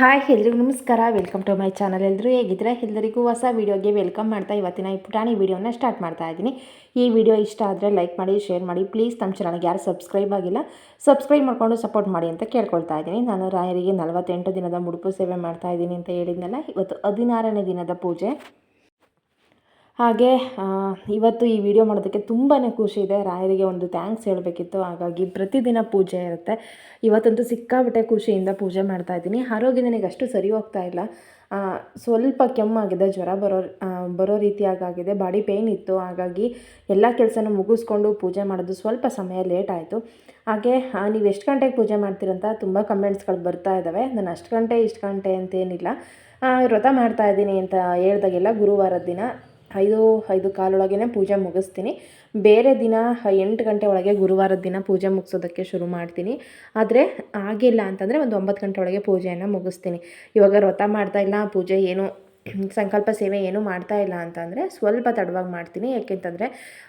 Hi ಎಲ್ರಿಗೂ ನಮಸ್ಕಾರ. Welcome to my channel ಎಲ್ಲರೂ ಹೇಗಿದ್ರೆ ಎಲ್ಲರಿಗೂ ಹೊಸ ವೀಡಿಯೋಗೆ ವೆಲ್ಕಮ್ ಮಾಡ್ತಾ ಇವತ್ತಿನ ಈ ಪುಟಾಣಿ ವೀಡಿಯೋನ ಸ್ಟಾರ್ಟ್ ಮಾಡ್ತಾ ಇದ್ದೀನಿ. ಈ ವಿಡಿಯೋ ಇಷ್ಟ ಆದರೆ ಲೈಕ್ ಮಾಡಿ ಶೇರ್ ಮಾಡಿ. ಪ್ಲೀಸ್ ನಮ್ಮ ಚಾನಲ್ಗೆ ಯಾರು ಸಬ್ಸ್ಕ್ರೈಬ್ ಆಗಿಲ್ಲ ಸಬ್ಸ್ಕ್ರೈಬ್ ಮಾಡಿಕೊಂಡು ಸಪೋರ್ಟ್ ಮಾಡಿ ಅಂತ ಕೇಳ್ಕೊಳ್ತಾ ಇದ್ದೀನಿ. ನಾನು ರಾಯರಿಗೆ ನಲವತ್ತೆಂಟು ದಿನದ ಮುಡುಪು ಸೇವೆ ಮಾಡ್ತಾ ಇದ್ದೀನಿ ಅಂತ ಹೇಳಿದ್ನಲ್ಲ, ಇವತ್ತು ಹದಿನಾರನೇ ದಿನದ ಪೂಜೆ. ಹಾಗೆ ಇವತ್ತು ಈ ವಿಡಿಯೋ ಮಾಡೋದಕ್ಕೆ ತುಂಬಾ ಖುಷಿ ಇದೆ ರಾಯರಿಗೆ ಒಂದು ಥ್ಯಾಂಕ್ಸ್ ಹೇಳಬೇಕಿತ್ತು. ಹಾಗಾಗಿ ಪ್ರತಿದಿನ ಪೂಜೆ ಇರುತ್ತೆ. ಇವತ್ತಂತೂ ಸಿಕ್ಕಾಬಿಟ್ಟೆ ಖುಷಿಯಿಂದ ಪೂಜೆ ಮಾಡ್ತಾ ಇದ್ದೀನಿ. ಆರೋಗ್ಯ ನನಗೆ ಅಷ್ಟು ಸರಿ ಹೋಗ್ತಾ ಇಲ್ಲ. ಸ್ವಲ್ಪ ಕೆಮ್ಮಾಗಿದೆ, ಜ್ವರ ಬರೋ ಬರೋ ರೀತಿಯಾಗಿದೆ ಬಾಡಿ ಪೇಯ್ನ್ ಇತ್ತು. ಹಾಗಾಗಿ ಎಲ್ಲ ಕೆಲಸನೂ ಮುಗಿಸ್ಕೊಂಡು ಪೂಜೆ ಮಾಡೋದು ಸ್ವಲ್ಪ ಸಮಯ ಲೇಟ್ ಆಯಿತು. ಹಾಗೆ ನೀವು ಎಷ್ಟು ಗಂಟೆಗೆ ಪೂಜೆ ಮಾಡ್ತೀರಂತ ತುಂಬ ಕಮೆಂಟ್ಸ್ಗಳು ಬರ್ತಾ ಇದ್ದಾವೆ ನಾನು ಅಷ್ಟು ಗಂಟೆ, ಇಷ್ಟು ಗಂಟೆ ಅಂತೇನಿಲ್ಲ ವ್ರತ ಮಾಡ್ತಾ ಇದ್ದೀನಿ ಅಂತ ಹೇಳ್ದಾಗೆಲ್ಲ ಗುರುವಾರದ ದಿನ. ಐದು ಐದು ಕಾಲೊಳಗೇ ಪೂಜೆ ಮುಗಿಸ್ತೀನಿ. ಬೇರೆ ದಿನ ಎಂಟು ಗಂಟೆ ಒಳಗೆ ಗುರುವಾರದ ದಿನ ಪೂಜೆ ಮುಗಿಸೋದಕ್ಕೆ ಶುರು ಮಾಡ್ತೀನಿ. ಆದರೆ ಆಗಿಲ್ಲ ಅಂತಂದರೆ ಒಂದು ಒಂಬತ್ತು ಗಂಟೆ ಒಳಗೆ ಪೂಜೆಯನ್ನು ಮುಗಿಸ್ತೀನಿ. ಇವಾಗ ವ್ರತ ಮಾಡ್ತಾ ಇಲ್ಲ, ಪೂಜೆ ಏನು ಸಂಕಲ್ಪ ಸೇವೆ ಏನೂ ಮಾಡ್ತಾ ಇಲ್ಲ ಅಂತಂದರೆ ಸ್ವಲ್ಪ ತಡವಾಗಿ ಮಾಡ್ತೀನಿ. ಯಾಕೆಂತಂದರೆ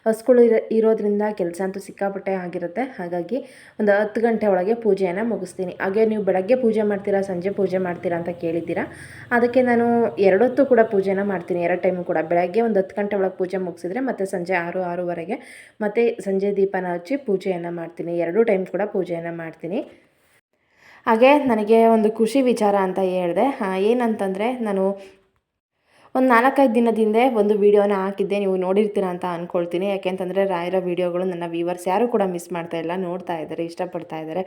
ಹಸ್ಗಳು ಇರೋ, ಇರೋದ್ರಿಂದ ಕೆಲಸ ಅಂತೂ ಸಿಕ್ಕಾಪಟ್ಟೆ ಆಗಿರುತ್ತೆ. ಹಾಗಾಗಿ ಒಂದು ಹತ್ತು ಗಂಟೆ ಒಳಗೆ ಪೂಜೆಯನ್ನು ಮುಗಿಸ್ತೀನಿ. ಹಾಗೆ ನೀವು ಬೆಳಗ್ಗೆ ಪೂಜೆ ಮಾಡ್ತೀರಾ, ಸಂಜೆ ಪೂಜೆ ಮಾಡ್ತೀರಾ ಅಂತ ಕೇಳಿದ್ದೀರಾ? ಅದಕ್ಕೆ ನಾನು ಎರಡೊತ್ತು ಕೂಡ ಪೂಜೆನ ಮಾಡ್ತೀನಿ. ಎರಡು ಟೈಮು ಕೂಡ. ಬೆಳಗ್ಗೆ ಒಂದು ಹತ್ತು ಗಂಟೆ ಒಳಗೆ ಪೂಜೆ ಮುಗಿಸಿದ್ರೆ ಮತ್ತು ಸಂಜೆ ಆರು, ಆರೂವರೆಗೆ ಮತ್ತು ಸಂಜೆ ದೀಪನ ಹಚ್ಚಿ ಪೂಜೆಯನ್ನು ಮಾಡ್ತೀನಿ. ಎರಡೂ ಟೈಮ್ ಕೂಡ ಪೂಜೆಯನ್ನು ಮಾಡ್ತೀನಿ. ಹಾಗೆ ನನಗೆ ಒಂದು ಖುಷಿ ವಿಚಾರ ಅಂತ ಹೇಳಿದೆ. ಏನಂತಂದರೆ ನಾನು ಒಂದು ನಾಲ್ಕೈದು ದಿನದಿಂದ ಒಂದು ವೀಡಿಯೋನ ಹಾಕಿದ್ದೆ. ನೀವು ನೋಡಿರ್ತೀರ ಅಂತ ಅಂದ್ಕೊಳ್ತೀನಿ ಯಾಕೆಂತಂದರೆ ರಾಯರ ವೀಡಿಯೋಗಳು ನನ್ನ ವ್ಯೂವರ್ಸ್ ಯಾರೂ ಕೂಡ ಮಿಸ್ ಮಾಡ್ತಾ ಇಲ್ಲ. ನೋಡ್ತಾ ಇದ್ದಾರೆ, ಇಷ್ಟಪಡ್ತಾ ಇದ್ದಾರೆ.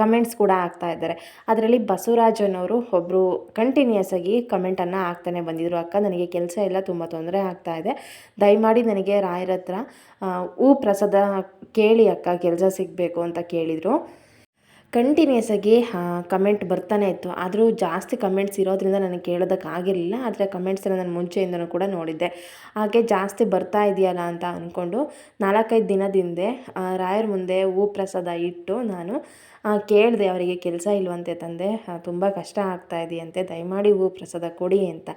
ಕಮೆಂಟ್ಸ್ ಕೂಡ ಆಗ್ತಾ ಇದ್ದಾರೆ. ಅದರಲ್ಲಿ ಬಸವರಾಜ್ ಅನ್ನೋರು ಒಬ್ಬರು ಕಂಟಿನ್ಯೂಸ್ ಆಗಿ ಕಮೆಂಟನ್ನು ಹಾಕ್ತಾನೆ ಬಂದಿದ್ರು. ಅಕ್ಕ, ನನಗೆ ಕೆಲಸ ಎಲ್ಲ ತುಂಬ ತೊಂದರೆ ಆಗ್ತಾ ಇದೆ. ದಯಮಾಡಿ ನನಗೆ ರಾಯರ ಹತ್ರ ಹೂ ಪ್ರಸಾದ ಕೇಳಿ ಅಕ್ಕ, ಕೆಲಸ ಸಿಗಬೇಕು ಅಂತ ಕೇಳಿದರು. ಕಂಟಿನ್ಯೂಸ್ ಆಗಿ ಕಮೆಂಟ್ ಬರ್ತಾನೆ ಇತ್ತು. ಆದರೂ ಜಾಸ್ತಿ ಕಮೆಂಟ್ಸ್ ಇರೋದ್ರಿಂದ ನನಗೆ ಕೇಳೋದಕ್ಕಾಗಿರಲಿಲ್ಲ. ಆದರೆ ಕಮೆಂಟ್ಸ್ ಎಲ್ಲ ನಾನು ಮುಂಚೆಯಿಂದನೂ ಕೂಡ ನೋಡಿದ್ದೆ. ಹಾಗೆ ಜಾಸ್ತಿ ಬರ್ತಾ ಇದೆಯಲ್ಲ ಅಂತ ಅಂದ್ಕೊಂಡು ನಾಲ್ಕೈದು ದಿನದಿಂದ ರಾಯರ ಮುಂದೆ ಹೂ ಪ್ರಸಾದ ಇಟ್ಟು ನಾನು ಕೇಳಿದೆ ಅವರಿಗೆ, ಕೆಲಸ ಇಲ್ವಂತೆ ತಂದೆ ತುಂಬ ಕಷ್ಟ ಆಗ್ತಾ ಇದೆಯಂತೆ, ದಯಮಾಡಿ ಹೂ ಪ್ರಸಾದ ಕೊಡಿ ಅಂತ.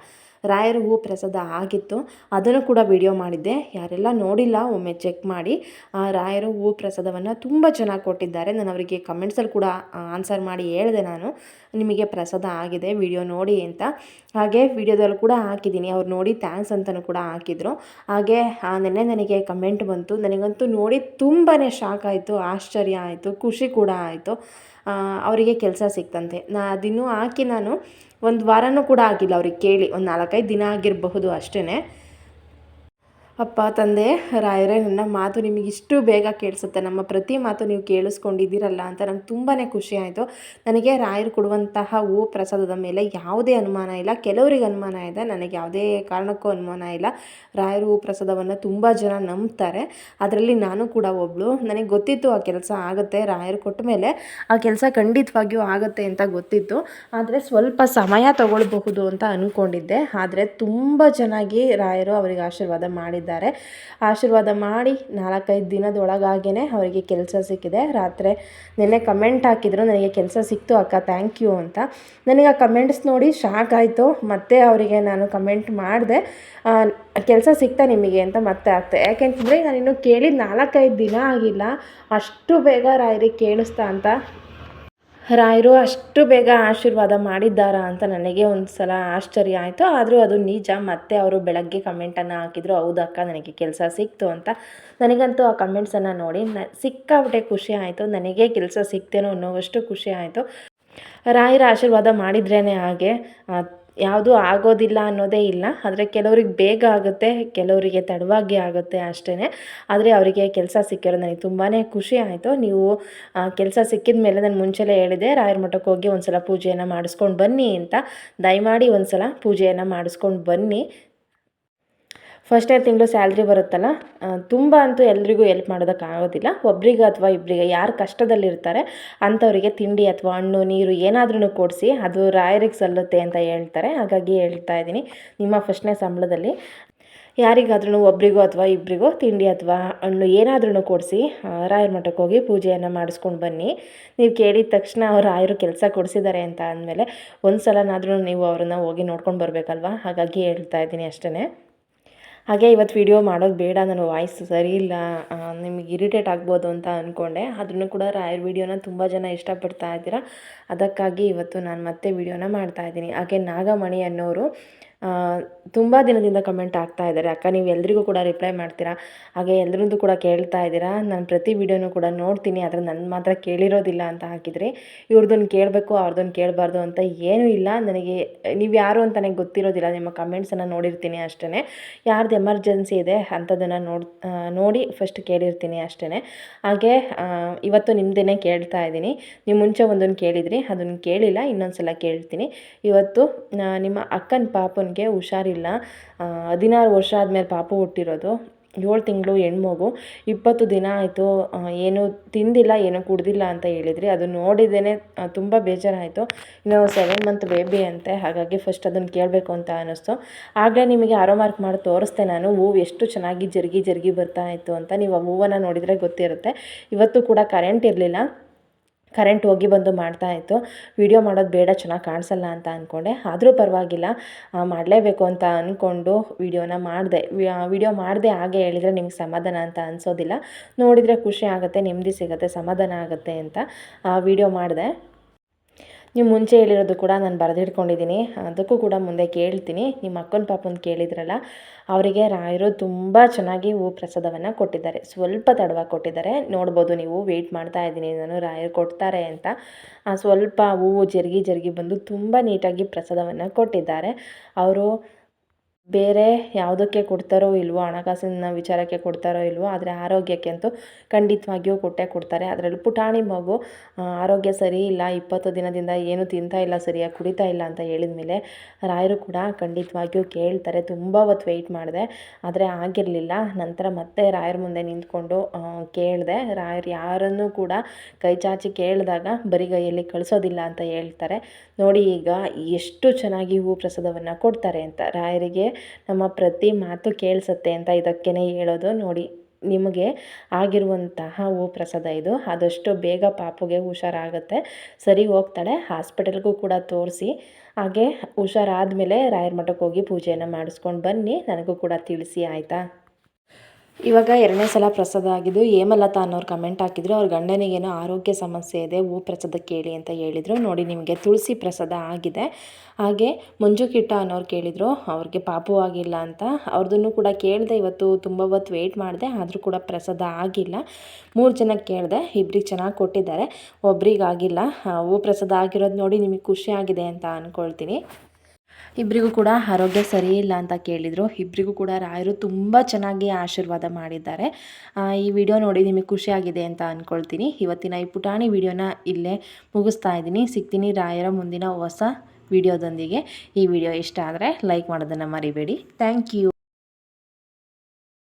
ರಾಯರ ಹೂ ಪ್ರಸಾದ ಆಗಿತ್ತು. ಅದನ್ನು ಕೂಡ ವಿಡಿಯೋ ಮಾಡಿದ್ದೆ. ಯಾರೆಲ್ಲ ನೋಡಿಲ್ಲ, ಒಮ್ಮೆ ಚೆಕ್ ಮಾಡಿ. ಆ, ರಾಯರ ಹೂ ಪ್ರಸಾದವನ್ನು ತುಂಬ ಚೆನ್ನಾಗಿ ಕೊಟ್ಟಿದ್ದಾರೆ. ನಾನು ಅವರಿಗೆ ಕಮೆಂಟ್ಸಲ್ಲಿ ಕೂಡ ಆನ್ಸರ್ ಮಾಡಿ ಹೇಳಿದೆ ನಾನು. ನಿಮಗೆ ಪ್ರಸಾದ ಆಗಿದೆ ವಿಡಿಯೋ ನೋಡಿ ಅಂತ. ಹಾಗೆ ವಿಡಿಯೋದಲ್ಲಿ ಕೂಡ ಹಾಕಿದ್ದೀನಿ. ಅವ್ರು ನೋಡಿ ಥ್ಯಾಂಕ್ಸ್ ಅಂತಲೂ ಕೂಡ ಹಾಕಿದರು. ಹಾಗೆ ನಿನ್ನೆ ನನಗೆ ಕಮೆಂಟ್ ಬಂತು. ನನಗಂತೂ ನೋಡಿ ತುಂಬಾ ಶಾಕ್ ಆಯಿತು, ಆಶ್ಚರ್ಯ ಆಯಿತು, ಖುಷಿ ಕೂಡ ಆಯಿತು. ಅವರಿಗೆ ಕೆಲಸ ಸಿಕ್ತಂತೆ. ನಾ ಅದಿನ್ನೂ ಹಾಕಿ ನಾನು ಒಂದು ವಾರನೂ ಕೂಡ ಆಗಿಲ್ಲ ಅವ್ರಿಗೆ ಕೇಳಿ. ಒಂದು ನಾಲ್ಕೈದು ದಿನ ಆಗಿರಬಹುದು ಅಷ್ಟೇ ಅಪ್ಪ, ತಂದೆ, ರಾಯರೇ, ನನ್ನ ಮಾತು ನಿಮಗೆ ಇಷ್ಟು ಬೇಗ ಕೇಳಿಸುತ್ತೆ. ನಮ್ಮ ಪ್ರತಿ ಮಾತು ನೀವು ಕೇಳಿಸ್ಕೊಂಡಿದ್ದೀರಲ್ಲ ಅಂತ ನಂಗೆ ತುಂಬಾ ಖುಷಿ ಆಯಿತು. ನನಗೆ ರಾಯರು ಕೊಡುವಂತಹ ಹೂ ಪ್ರಸಾದದ ಮೇಲೆ ಯಾವುದೇ ಅನುಮಾನ ಇಲ್ಲ. ಕೆಲವರಿಗೆ ಅನುಮಾನ ಇದೆ, ನನಗೆ ಯಾವುದೇ ಕಾರಣಕ್ಕೂ ಅನುಮಾನ ಇಲ್ಲ. ರಾಯರು ಹೂ ಪ್ರಸಾದವನ್ನು ತುಂಬ ಜನ ನಂಬ್ತಾರೆ. ಅದರಲ್ಲಿ ನಾನು ಕೂಡ ಒಬ್ಬಳು ನನಗೆ ಗೊತ್ತಿತ್ತು ಆ ಕೆಲಸ ಆಗುತ್ತೆ, ರಾಯರು ಕೊಟ್ಟ ಮೇಲೆ ಆ ಕೆಲಸ ಖಂಡಿತವಾಗಿಯೂ ಆಗುತ್ತೆ ಅಂತ ಗೊತ್ತಿತ್ತು. ಆದರೆ ಸ್ವಲ್ಪ ಸಮಯ ತಗೊಳ್ಬಹುದು ಅಂತ ಅಂದ್ಕೊಂಡಿದ್ದೆ ಆದರೆ ತುಂಬ ಚೆನ್ನಾಗಿ ರಾಯರು ಅವರಿಗೆ ಆಶೀರ್ವಾದ ಮಾಡಿದ್ದಾರೆ. ಆಶೀರ್ವಾದ ಮಾಡಿ ನಾಲ್ಕೈದು ದಿನದೊಳಗಾಗೇ ಅವರಿಗೆ ಕೆಲಸ ಸಿಕ್ಕಿದೆ. ರಾತ್ರಿ ನಿನ್ನೆ ಕಮೆಂಟ್ ಹಾಕಿದ್ರು, ನನಗೆ ಕೆಲಸ ಸಿಕ್ತು ಅಕ್ಕ ಥ್ಯಾಂಕ್ ಯು ಅಂತ. ನನಗೆ ಆ ಕಮೆಂಟ್ಸ್ ನೋಡಿ ಶಾಕ್ ಆಯಿತು. ಮತ್ತೆ ಅವರಿಗೆ ನಾನು ಕಮೆಂಟ್ ಮಾಡಿದೆ ಕೆಲಸ ಸಿಗ್ತಾ ನಿಮಗೆ ಅಂತ ಮತ್ತೆ ಆಗ್ತೆ. ಯಾಕೆಂತಂದರೆ ನಾನಿನ್ನು ಕೇಳಿದ ನಾಲ್ಕೈದು ದಿನ ಆಗಿಲ್ಲ. ಅಷ್ಟು ಬೇಗ ರಾಯರಿಗೆ ಕೇಳಿಸ್ತಾ ಅಂತ ರಾಯರು ಅಷ್ಟು ಬೇಗ ಆಶೀರ್ವಾದ ಮಾಡಿದ್ದಾರಾ ಅಂತ ನನಗೆ ಒಂದು ಸಲ ಆಶ್ಚರ್ಯ ಆಯಿತು. ಆದರೂ ಅದು ನಿಜ. ಮತ್ತೆ ಅವರು ಬೆಳಗ್ಗೆ ಕಮೆಂಟನ್ನು ಹಾಕಿದ್ರು, ಹೌದಕ್ಕ, ನನಗೆ ಕೆಲಸ ಸಿಕ್ತು ಅಂತ. ನನಗಂತೂ ಆ ಕಮೆಂಟ್ಸನ್ನು ನೋಡಿ ನ ಸಿಕ್ಕಾಬಿಟ್ಟೆ ಖುಷಿ ಆಯಿತು. ನನಗೆ ಕೆಲಸ ಸಿಕ್ತೇನೋ ಅನ್ನೋವಷ್ಟು ಖುಷಿ ಆಯಿತು. ರಾಯರ ಆಶೀರ್ವಾದ ಮಾಡಿದ್ರೇ ಹಾಗೆ. ಯಾವುದೂ ಆಗೋದಿಲ್ಲ ಅನ್ನೋದೇ ಇಲ್ಲ. ಆದರೆ ಕೆಲವ್ರಿಗೆ ಬೇಗ ಆಗುತ್ತೆ, ಕೆಲವರಿಗೆ ತಡವಾಗಿ ಆಗುತ್ತೆ ಅಷ್ಟೇ ಆದರೆ ಅವರಿಗೆ ಕೆಲಸ ಸಿಕ್ಕಿರೋದು ನನಗೆ ತುಂಬಾ ಖುಷಿ ಆಯಿತು. ನೀವು ಕೆಲಸ ಸಿಕ್ಕಿದ ಮೇಲೆ ನಾನು ಮುಂಚೆಲೇ ಹೇಳಿದೆ, ರಾಯರ ಮಠಕ್ಕೆ ಹೋಗಿ ಒಂದು ಸಲ ಪೂಜೆಯನ್ನು ಮಾಡಿಸ್ಕೊಂಡು ಬನ್ನಿ ಅಂತ. ದಯಮಾಡಿ ಒಂದು ಸಲ ಪೂಜೆಯನ್ನು ಮಾಡಿಸ್ಕೊಂಡು ಬನ್ನಿ. ಫಸ್ಟ್ನೇ ತಿಂಗಳು ಸ್ಯಾಲ್ರಿ ಬರುತ್ತಲ್ಲ ತುಂಬ ಅಂತೂ ಎಲ್ರಿಗೂ ಎಲ್ಪ್ ಮಾಡೋದಕ್ಕಾಗೋದಿಲ್ಲ. ಒಬ್ರಿಗೆ ಅಥವಾ ಇಬ್ಬರಿಗೆ ಯಾರು ಕಷ್ಟದಲ್ಲಿರ್ತಾರೆ, ಅಂಥವರಿಗೆ ತಿಂಡಿ ಅಥವಾ ಹಣ್ಣು, ನೀರು ಏನಾದ್ರೂ ಕೊಡಿಸಿ ಅದು ರಾಯರಿಗೆ ಸಲ್ಲುತ್ತೆ ಅಂತ ಹೇಳ್ತಾರೆ. ಹಾಗಾಗಿ ಹೇಳ್ತಾ ಇದ್ದೀನಿ, ನಿಮ್ಮ ಫಸ್ಟ್ನೇ ಸಂಬಳದಲ್ಲಿ. ಯಾರಿಗಾದ್ರೂ ಒಬ್ರಿಗೋ ಅಥವಾ ಇಬ್ಬರಿಗೋ ತಿಂಡಿ ಅಥವಾ ಹಣ್ಣು ಏನಾದ್ರೂ ಕೊಡಿಸಿ ರಾಯರ ಮಠಕ್ಕೆ ಹೋಗಿ ಪೂಜೆಯನ್ನು ಮಾಡಿಸ್ಕೊಂಡು ಬನ್ನಿ. ನೀವು ಕೇಳಿದ ತಕ್ಷಣ ಅವ್ರು ರಾಯರು ಕೆಲಸ ಕೊಡಿಸಿದ್ದಾರೆ ಅಂತ ಅಂದಮೇಲೆ ಒಂದು ಸಲನಾದರೂ ನೀವು ಅವ್ರನ್ನ ಹೋಗಿ ನೋಡ್ಕೊಂಡು ಬರಬೇಕಲ್ವಾ? ಹಾಗಾಗಿ ಹೇಳ್ತಾ ಇದ್ದೀನಿ ಅಷ್ಟೇ ಹಾಗೆ ಇವತ್ತು ವಿಡಿಯೋ ಮಾಡೋದು ಬೇಡ, ನನ್ನ ವಾಯ್ಸ್ ಸರಿ ಇಲ್ಲ ನಿಮಗೆ ಇರಿಟೇಟ್ ಆಗ್ಬೋದು ಅಂತ ಅಂದ್ಕೊಂಡೆ ಅದನ್ನು ಕೂಡ ರಾಯರ್ ವಿಡಿಯೋನ ತುಂಬ ಜನ ಇಷ್ಟಪಡ್ತಾ ಇದ್ದೀರಾ. ಅದಕ್ಕಾಗಿ ಇವತ್ತು ನಾನು ಮತ್ತೆ ವಿಡಿಯೋನ ಮಾಡ್ತಾ ಇದ್ದೀನಿ. ಹಾಗೆ ನಾಗಮಣಿ ಅನ್ನೋರು ತುಂಬ ದಿನದಿಂದ ಕಮೆಂಟ್ ಆಗ್ತಾ ಇದ್ದಾರೆ. ಅಕ್ಕ, ನೀವು ಎಲ್ರಿಗೂ ಕೂಡ ರಿಪ್ಲೈ ಮಾಡ್ತೀರಾ? ಹಾಗೆ ಎಲ್ಲರದ್ದು ಕೂಡ ಕೇಳ್ತಾ ಇದ್ದೀರಾ? ನಾನು ಪ್ರತಿ ವಿಡಿಯೋನು ಕೂಡ ನೋಡ್ತೀನಿ, ಆದರೆ ನನ್ನ ಮಾತ್ರ ಕೇಳಿರೋದಿಲ್ಲ ಅಂತ ಹಾಕಿದರೆ ಇವ್ರದ್ದನ್ನು ಕೇಳಬೇಕು ಅವ್ರದ್ದನ್ನು ಕೇಳಬಾರ್ದು ಅಂತ ಏನೂ ಇಲ್ಲ. ನನಗೆ, ನೀವು ಯಾರು ಅಂತ ನನಗೆ ಗೊತ್ತಿರೋದಿಲ್ಲ. ನಿಮ್ಮ ಕಮೆಂಟ್ಸನ್ನು ನೋಡಿರ್ತೀನಿ ಅಷ್ಟೇ ಯಾರ್ದು ಎಮರ್ಜೆನ್ಸಿ ಇದೆ ಅಂಥದ್ದನ್ನು ನೋಡಿ ನೋಡಿ ಫಸ್ಟ್ ಕೇಳಿರ್ತೀನಿ ಅಷ್ಟೇ ಹಾಗೆ ಇವತ್ತು ನಿಮ್ಮದೇ ಕೇಳ್ತಾ ಇದ್ದೀನಿ. ನೀವು ಮುಂಚೆ ಒಂದನ್ನು ಕೇಳಿದ್ರಿ ಅದನ್ನು ಕೇಳಿಲ್ಲ ಇನ್ನೊಂದು ಸಲ ಕೇಳ್ತೀನಿ. ಇವತ್ತು ನಿಮ್ಮ ಅಕ್ಕನ ಪಾಪನಿಗೆ ಹುಷಾರಿಲ್ಲ. ಹದಿನಾರು ವರ್ಷ ಆದಮೇಲೆ ಪಾಪು ಹುಟ್ಟಿರೋದು. ಏಳು ತಿಂಗಳು ಹೆಣ್ಮಗು. ಇಪ್ಪತ್ತು ದಿನ ಆಯಿತು. ಏನು ತಿಂದಿಲ್ಲ, ಏನು ಕುಡ್ದಿಲ್ಲ ಅಂತ ಹೇಳಿದ್ರಿ. ಅದು ನೋಡಿದ್ದೇನೆ ತುಂಬ ಬೇಜಾರಾಯಿತು. ಇನ್ನು ಸೆವೆನ್ ಮಂತ್ ಬೇಬಿ ಅಂತೆ. ಹಾಗಾಗಿ ಫಸ್ಟ್ ಅದನ್ನು ಕೇಳಬೇಕು ಅಂತ ಅನ್ನಿಸ್ತು ಆಗಲೇ ನಿಮಗೆ ಆರೋ ಮಾರ್ಕ್ ಮಾಡಿ ತೋರಿಸ್ದೆ ನಾನು. ಹೂವು ಎಷ್ಟು ಚೆನ್ನಾಗಿ ಜರುಗಿ ಜರುಗಿ ಬರ್ತಾ ಇತ್ತು ಅಂತ. ನೀವು ಆ ಹೂವನ್ನು ನೋಡಿದರೆ ಗೊತ್ತಿರುತ್ತೆ. ಇವತ್ತು ಕೂಡ ಕರೆಂಟ್ ಇರಲಿಲ್ಲ. ಕರೆಂಟ್ ಹೋಗಿ ಬಂದು ಮಾಡ್ತಾ ಇತ್ತು. ವಿಡಿಯೋ ಮಾಡೋದು ಬೇಡ, ಚೆನ್ನಾಗಿ ಕಾಣಿಸಲ್ಲ ಅಂತ ಅಂದ್ಕೊಂಡೆ ಆದರೂ ಪರವಾಗಿಲ್ಲ. ಮಾಡಲೇಬೇಕು ಅಂತ ಅಂದ್ಕೊಂಡು ವಿಡಿಯೋನ ಮಾಡಿದೆ. ವಿಡಿಯೋ ಮಾಡಿದೆ ಹಾಗೆ ಹೇಳಿದರೆ ನಿಮ್ಗೆ ಸಮಾಧಾನ ಅಂತ ಅನಿಸೋದಿಲ್ಲ. ನೋಡಿದರೆ ಖುಷಿ ಆಗುತ್ತೆ, ನೆಮ್ಮದಿ ಸಿಗುತ್ತೆ, ಸಮಾಧಾನ ಆಗುತ್ತೆ ಅಂತ ವಿಡಿಯೋ ಮಾಡಿದೆ. ನೀವು ಮುಂಚೆ ಹೇಳಿರೋದು ಕೂಡ ನಾನು ಬರೆದಿಟ್ಕೊಂಡಿದ್ದೀನಿ. ಅದಕ್ಕೂ ಕೂಡ ಮುಂದೆ ಕೇಳ್ತೀನಿ. ನಿಮ್ಮ ಅಕ್ಕನ ಪಾಪನ ಕೇಳಿದ್ರಲ್ಲ, ಅವರಿಗೆ ರಾಯರು ತುಂಬ ಚೆನ್ನಾಗಿ ಹೂ ಪ್ರಸಾದವನ್ನು ಕೊಟ್ಟಿದ್ದಾರೆ. ಸ್ವಲ್ಪ ತಡವಾಗಿ ಕೊಟ್ಟಿದ್ದಾರೆ. ನೋಡ್ಬೋದು ನೀವು ವೆಯ್ಟ್ ಮಾಡ್ತಾ ಇದ್ದೀನಿ. ನಾನು ರಾಯರು ಕೊಡ್ತಾರೆ ಅಂತ. ಸ್ವಲ್ಪ ಹೂವು ಜರುಗಿ ಜರುಗಿ ಬಂದು ತುಂಬ ನೀಟಾಗಿ ಪ್ರಸಾದವನ್ನು ಕೊಟ್ಟಿದ್ದಾರೆ. ಅವರು ಬೇರೆ ಯಾವುದಕ್ಕೆ ಕೊಡ್ತಾರೋ ಇಲ್ವೋ, ಹಣಕಾಸಿನ ವಿಚಾರಕ್ಕೆ ಕೊಡ್ತಾರೋ ಇಲ್ವೋ, ಆದರೆ ಆರೋಗ್ಯಕ್ಕೆ ಅಂತೂ ಖಂಡಿತವಾಗಿಯೂ ಕೊಟ್ಟೇ ಕೊಡ್ತಾರೆ. ಅದರಲ್ಲೂ ಪುಟಾಣಿ ಮಗು ಆರೋಗ್ಯ ಸರಿ ಇಲ್ಲ, ಇಪ್ಪತ್ತು ದಿನದಿಂದ ಏನು ತಿಂತಾ ಇಲ್ಲ, ಸರಿಯಾಗಿ ಕುಡಿತಾ ಇಲ್ಲ ಅಂತ ಹೇಳಿದ ಮೇಲೆ ರಾಯರು ಕೂಡ ಖಂಡಿತವಾಗಿಯೂ ಕೇಳ್ತಾರೆ. ತುಂಬ ಹೊತ್ತು ವೆಯ್ಟ್ ಮಾಡಿದೆ, ಆದರೆ ಆಗಿರಲಿಲ್ಲ. ನಂತರ ಮತ್ತೆ ರಾಯರ ಮುಂದೆ ನಿಂತ್ಕೊಂಡು ಕೇಳಿದೆ. ರಾಯರು ಯಾರನ್ನೂ ಕೂಡ ಕೈ ಚಾಚಿ ಕೇಳಿದಾಗ ಬರಿಗೈಯಲ್ಲಿ ಕಳಿಸೋದಿಲ್ಲ ಅಂತ ಹೇಳ್ತಾರೆ. ನೋಡಿ ಈಗ ಎಷ್ಟು ಚೆನ್ನಾಗಿ ಹೂ ಪ್ರಸಾದವನ್ನು ಕೊಡ್ತಾರೆ ಅಂತ ರಾಯರಿಗೆ ನಮ್ಮ ಪ್ರತಿ ಮಾತು ಕೇಳಿಸುತ್ತೆ ಅಂತ ಇದಕ್ಕೇ ಹೇಳೋದು. ನೋಡಿ, ನಿಮಗೆ ಆಗಿರುವಂತಹ ಹೂ ಪ್ರಸಾದ ಇದು. ಆದಷ್ಟು ಬೇಗ ಪಾಪುಗೆ ಹುಷಾರಾಗುತ್ತೆ. ಸರಿ ಹೋಗ್ತಾಳೆ. ಹಾಸ್ಪಿಟಲ್ಗೂ ಕೂಡ ತೋರಿಸಿ. ಹಾಗೆ ಹುಷಾರಾದಮೇಲೆ ರಾಯರ ಮಠಕ್ಕೆ ಹೋಗಿ ಪೂಜೆಯನ್ನು ಮಾಡಿಸ್ಕೊಂಡು ಬನ್ನಿ. ನನಗೂ ಕೂಡ ತಿಳಿಸಿ, ಆಯಿತಾ? ಇವಾಗ ಎರಡನೇ ಸಲ ಪ್ರಸಾದ ಆಗಿದ್ದು ಹೇಮಲತಾ ಅನ್ನೋರು ಕಮೆಂಟ್ ಹಾಕಿದ್ರು. ಅವ್ರ ಗಂಡನಿಗೇನು ಆರೋಗ್ಯ ಸಮಸ್ಯೆ ಇದೆ, ಹೂ ಪ್ರಸಾದ ಕೇಳಿ ಅಂತ ಹೇಳಿದರು. ನೋಡಿ ನಿಮಗೆ ತುಳಸಿ ಪ್ರಸಾದ ಆಗಿದೆ. ಹಾಗೆ ಮಂಜುಕಿಟ್ಟ ಅನ್ನೋರು ಕೇಳಿದರು, ಅವ್ರಿಗೆ ಪಾಪು ಆಗಿಲ್ಲ ಅಂತ. ಅವ್ರದ್ದನ್ನು ಕೂಡ ಕೇಳಿದೆ ಇವತ್ತು ತುಂಬ ಹೊತ್ತು ವೆಯ್ಟ್ ಮಾಡಿದೆ, ಆದರೂ ಕೂಡ ಪ್ರಸಾದ ಆಗಿಲ್ಲ. ಮೂರು ಜನಕ್ಕೆ ಕೇಳಿದೆ ಇಬ್ಬರಿಗೆ ಚೆನ್ನಾಗಿ ಕೊಟ್ಟಿದ್ದಾರೆ. ಒಬ್ರಿಗೆ ಆಗಿಲ್ಲ. ಹೂ ಪ್ರಸಾದ ಆಗಿರೋದು ನೋಡಿ ನಿಮಗೆ ಖುಷಿ ಆಗಿದೆ ಅಂತ ಅಂದ್ಕೊಳ್ತೀನಿ ಇಬ್ಬರಿಗೂ ಕೂಡ ಆರೋಗ್ಯ ಸರಿ ಇಲ್ಲ ಅಂತ ಕೇಳಿದರು. ಇಬ್ಬರಿಗೂ ಕೂಡ ರಾಯರು ತುಂಬ ಚೆನ್ನಾಗಿ ಆಶೀರ್ವಾದ ಮಾಡಿದ್ದಾರೆ. ಈ ವಿಡಿಯೋ ನೋಡಿ ನಿಮಗೆ ಖುಷಿಯಾಗಿದೆ ಅಂತ ಅಂದ್ಕೊಳ್ತೀನಿ ಇವತ್ತಿನ ಈ ಪುಟಾಣಿ ವಿಡಿಯೋನ ಇಲ್ಲೇ ಮುಗಿಸ್ತಾ ಇದ್ದೀನಿ. ಸಿಗ್ತೀನಿ ರಾಯರ ಮುಂದಿನ ಹೊಸ ವಿಡಿಯೋದೊಂದಿಗೆ. ಈ ವಿಡಿಯೋ ಇಷ್ಟ ಆದರೆ ಲೈಕ್ ಮಾಡೋದನ್ನು ಮರಿಬೇಡಿ. Thank you.